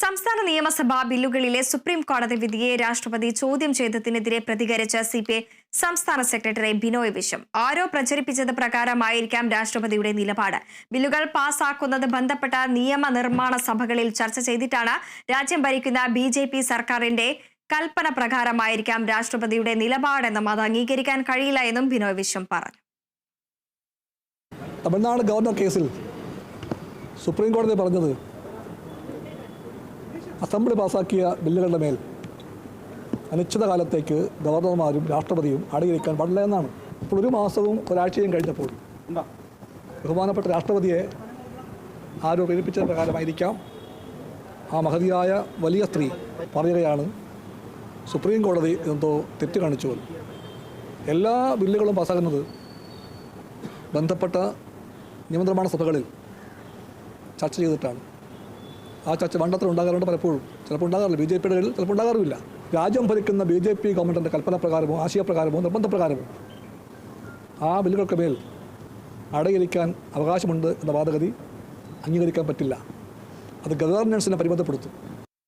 സംസ്ഥാന നിയമസഭാ ബില്ലുകളിലെ സുപ്രീം കോടതി വിധിയെ രാഷ്ട്രപതി ചോദ്യം ചെയ്തതിനെതിരെ പ്രതികരിച്ച സി പി ഐ സംസ്ഥാന സെക്രട്ടറി ബിനോയ് വിശ്വം. ആരോ പ്രചരിപ്പിച്ചത് പ്രകാരമായിരിക്കാം രാഷ്ട്രപതിയുടെ നിലപാട്. ബില്ലുകൾ പാസാക്കുന്നത് ബന്ധപ്പെട്ട നിയമനിർമ്മാണ സഭകളിൽ ചർച്ച ചെയ്തിട്ടാണ് രാജ്യം ഭരിക്കുന്ന ബി സർക്കാരിന്റെ കൽപ്പന പ്രകാരമായിരിക്കാം രാഷ്ട്രപതിയുടെ നിലപാടെന്നും അത് അംഗീകരിക്കാൻ കഴിയില്ല എന്നും ബിനോയ് വിശ്വം പറഞ്ഞു. തമിഴ്നാട് ഗവർണർ കേസിൽ സുപ്രീം കോടതി പറഞ്ഞത് അസംബ്ലി പാസാക്കിയ ബില്ലുകളുടെ മേൽ അനിശ്ചിതകാലത്തേക്ക് ഗവർണർമാരും രാഷ്ട്രപതിയും അടിയിരിക്കാൻ പാടില്ല എന്നാണ്. ഇപ്പോൾ ഒരു മാസവും ഒരാഴ്ചയും കഴിഞ്ഞപ്പോൾ ബഹുമാനപ്പെട്ട രാഷ്ട്രപതിയെ ആരോ പ്രേരിപ്പിച്ച പ്രകാരമായിരിക്കാം. ആ മഹതിയായ വലിയ സ്ത്രീ പറയുകയാണ് സുപ്രീം കോടതി എന്തോ തെറ്റ് കാണിച്ചു. എല്ലാ ബില്ലുകളും പാസ്സാകുന്നത് ബന്ധപ്പെട്ട നിയമനിർമ്മാണ സഭകളിൽ ചർച്ച ചെയ്തിട്ടാണ്. ആ ചർച്ച വണ്ടത്തിൽ ഉണ്ടാകാറുണ്ട് പലപ്പോഴും. ചിലപ്പോൾ ഉണ്ടാകാറില്ല. ബി ജെ പിയുടെ ചിലപ്പോൾ ഉണ്ടാകാറുമില്ല. രാജ്യം ഭരിക്കുന്ന ബി ജെ പി ഗവൺമെന്റിന്റെ കൽപ്പന പ്രകാരമോ ആശയപ്രകാരമോ നിർബന്ധപ്രകാരമോ. ആ ബില്ലുകൾക്ക് മേൽ അടയിരിക്കാൻ അവകാശമുണ്ട് എന്ന വാദഗതി അംഗീകരിക്കാൻ പറ്റില്ല. അത് ഗവേർണൻസിനെ പരിമിതപ്പെടുത്തും.